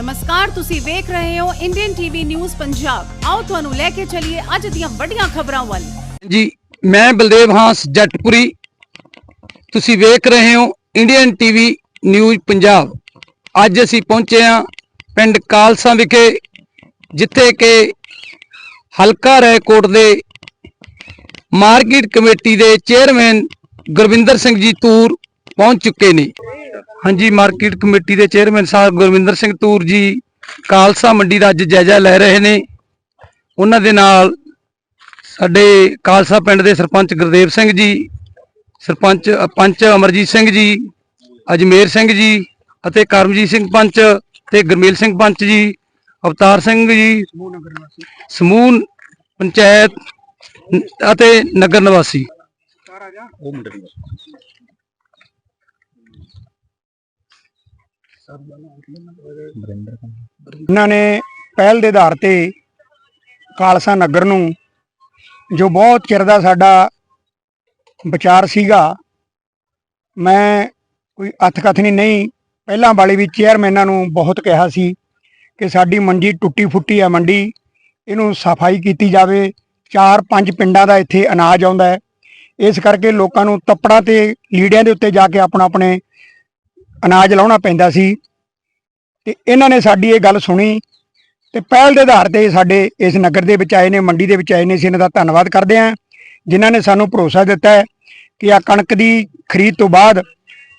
ਨਮਸਕਾਰ, ਤੁਸੀਂ ਵੇਖ ਰਹੇ ਹੋ ਇੰਡੀਅਨ ਟੀਵੀ ਨਿਊਜ਼ ਪੰਜਾਬ ਆਓ ਤੁਹਾਨੂੰ ਲੈ ਕੇ ਚੱਲੀਏ ਅੱਜ ਦੀਆਂ ਵੱਡੀਆਂ ਖਬਰਾਂ ਵੱਲ। ਜੀ, ਮੈਂ ਬਲਦੇਵ ਹਾਂਸ ਜੱਟਪੁਰੀ। ਤੁਸੀਂ ਵੇਖ ਰਹੇ ਹੋ ਇੰਡੀਅਨ ਟੀਵੀ ਨਿਊਜ਼ ਪੰਜਾਬ ਅੱਜ ਅਸੀਂ ਪਹੁੰਚੇ ਹਾਂ ਪਿੰਡ ਕਾਲਸਾ ਵਿਖੇ, ਜਿੱਥੇ ਕਿ ਹਲਕਾ ਰੈਕੋਟ ਦੇ ਮਾਰਕੀਟ ਕਮੇਟੀ ਦੇ ਚੇਅਰਮੈਨ ਗੁਰਵਿੰਦਰ ਸਿੰਘ ਜੀ ਤੂਰ ਪਹੁੰਚ ਚੁੱਕੇ ਨੇ। ਹਾਂਜੀ ਮਾਰਕੀਟ ਕਮੇਟੀ ਦੇ ਚੇਅਰਮੈਨ ਸਾਹਿਬ ਗੁਰਵਿੰਦਰ ਸਿੰਘ ਤੂਰ ਜੀ, ਕਾਲਸਾ ਮੰਡੀ ਦਾ ਅੱਜ ਜਾਇਜ਼ਾ ਲੈ ਰਹੇ ਨੇ। ਉਹਨਾਂ ਦੇ ਨਾਲ ਸਾਡੇ ਕਾਲਸਾ ਪਿੰਡ ਦੇ ਸਰਪੰਚ ਗੁਰਦੇਵ ਸਿੰਘ ਜੀ, ਸਰਪੰਚ ਪੰਚ ਅਮਰਜੀਤ ਸਿੰਘ ਜੀ, ਅਜਮੇਰ ਸਿੰਘ ਜੀ ਅਤੇ ਕਰਮਜੀਤ ਸਿੰਘ ਪੰਚ ਤੇ ਗੁਰਮੇਲ ਸਿੰਘ ਪੰਚ ਜੀ, ਅਵਤਾਰ ਸਿੰਘ ਜੀ, ਸਮੂਹ ਪੰਚਾਇਤ ਅਤੇ ਨਗਰ ਨਿਵਾਸੀ। ਇਹਨਾਂ ਨੇ ਪਹਿਲ ਦੇ ਆਧਾਰ ਤੇ ਕਾਲਸਾ ਨਗਰ ਨੂੰ, ਜੋ ਬਹੁਤ ਚਿਰ ਦਾ ਸਾਡਾ ਵਿਚਾਰ ਸੀਗਾ, ਮੈਂ ਕੋਈ ਅਥਕਥਨੀ ਨਹੀਂ, ਪਹਿਲਾਂ ਵਾਲੇ ਵੀ ਚੇਅਰਮੈਨਾਂ ਨੂੰ ਬਹੁਤ ਕਿਹਾ ਸੀ ਕਿ ਸਾਡੀ ਮੰਡੀ ਟੁੱਟੀ ਫੁੱਟੀ ਹੈ ਮੰਡੀ, ਇਹਨੂੰ ਸਫ਼ਾਈ ਕੀਤੀ ਜਾਵੇ, ਚਾਰ ਪੰਜ ਪਿੰਡਾਂ ਦਾ ਇੱਥੇ ਅਨਾਜ ਆਉਂਦਾ ਹੈ। ਇਸ ਕਰਕੇ ਲੋਕਾਂ ਨੂੰ ਤੱਪੜਾਂ ਤੇ ਲੀੜਿਆਂ ਦੇ ਉੱਤੇ ਜਾ ਕੇ ਆਪਣਾ ਆਪਣੇ ਅਨਾਜ ਲਾਉਣਾ ਪੈਂਦਾ ਸੀ ਤੇ ਇਹਨਾਂ ਨੇ ਸਾਡੀ ਇਹ ਗੱਲ ਸੁਣੀ ਤੇ ਪਹਿਲ ਦੇ ਆਧਾਰ ਤੇ ਸਾਡੇ ਇਸ ਨਗਰ ਦੇ ਵਿੱਚ ਆਏ ਨੇ, ਮੰਡੀ ਦੇ ਵਿੱਚ ਆਏ ਨੇ, ਅਸੀਂ ਇਹਨਾਂ ਦਾ ਧੰਨਵਾਦ ਕਰਦੇ ਹਾਂ, ਜਿਨ੍ਹਾਂ ਨੇ ਸਾਨੂੰ ਭਰੋਸਾ ਦਿੱਤਾ ਹੈ ਕਿ ਆ ਕਣਕ ਦੀ ਖਰੀਦ ਤੋਂ ਬਾਅਦ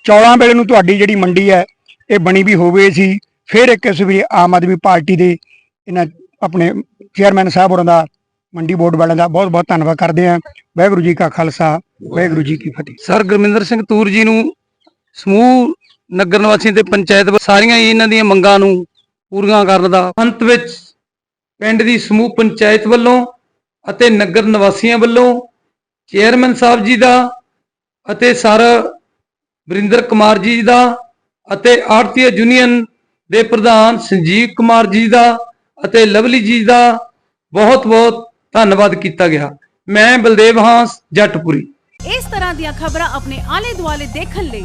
ਚੌਲਾਂ ਵੇਲੇ ਨੂੰ ਤੁਹਾਡੀ ਜਿਹੜੀ ਮੰਡੀ ਹੈ, ਇਹ ਬਣੀ ਵੀ ਹੋਵੇ ਸੀ। ਫਿਰ ਇੱਕ ਇਸ ਵੀ ਆਮ ਆਦਮੀ ਪਾਰਟੀ ਦੇ ਇਹਨਾਂ ਆਪਣੇ ਚੇਅਰਮੈਨ ਸਾਹਿਬ ਹੋਰਾਂ ਦਾ, ਮੰਡੀ ਬੋਰਡ ਵਾਲਿਆਂ ਦਾ ਬਹੁਤ ਬਹੁਤ ਧੰਨਵਾਦ ਕਰਦੇ ਹਾਂ। ਵਾਹਿਗੁਰੂ ਜੀ ਕਾ ਖਾਲਸਾ, ਵਾਹਿਗੁਰੂ ਜੀ ਕੀ ਫਤਿਹ। ਸਰ ਗੁਰਮਿੰਦਰ ਸਿੰਘ ਤੂਰ ਜੀ ਨੂੰ ਸਮੂਹ ਨਗਰ ਨਿਵਾਸੀਆਂ ਤੇ ਪੰਚਾਇਤ ਸਾਰੀਆਂ ਹੀ ਇਹਨਾਂ ਦੀਆਂ ਮੰਗਾਂ ਨੂੰ ਪੂਰੀਆਂ ਕਰਨ ਦਾ ਅੰਤ ਵਿੱਚ ਪਿੰਡ ਦੀ ਸਮੂਹ ਪੰਚਾਇਤ ਵੱਲੋਂ ਅਤੇ ਨਗਰ ਨਿਵਾਸੀਆਂ ਵੱਲੋਂ ਚੇਅਰਮੈਨ ਸਾਹਿਬ ਜੀ ਦਾ ਅਤੇ ਸਰ ਵਰਿੰਦਰ ਕੁਮਾਰ ਜੀ ਦਾ ਅਤੇ ਆੜਤੀਆ ਯੂਨੀਅਨ ਦੇ ਪ੍ਰਧਾਨ ਸੰਜੀਵ ਕੁਮਾਰ ਜੀ ਦਾ ਅਤੇ ਲਵਲੀ ਜੀ ਦਾ ਬਹੁਤ ਬਹੁਤ ਧੰਨਵਾਦ ਕੀਤਾ ਗਿਆ। ਮੈਂ ਬਲਦੇਵ ਹਾਂਸ, ਜੱਟਪੁਰੀ। ਇਸ ਤਰ੍ਹਾਂ ਦੀਆਂ ਖਬਰਾਂ ਆਪਣੇ ਆਲੇ ਦੁਆਲੇ ਦੇਖਣ ਲਈ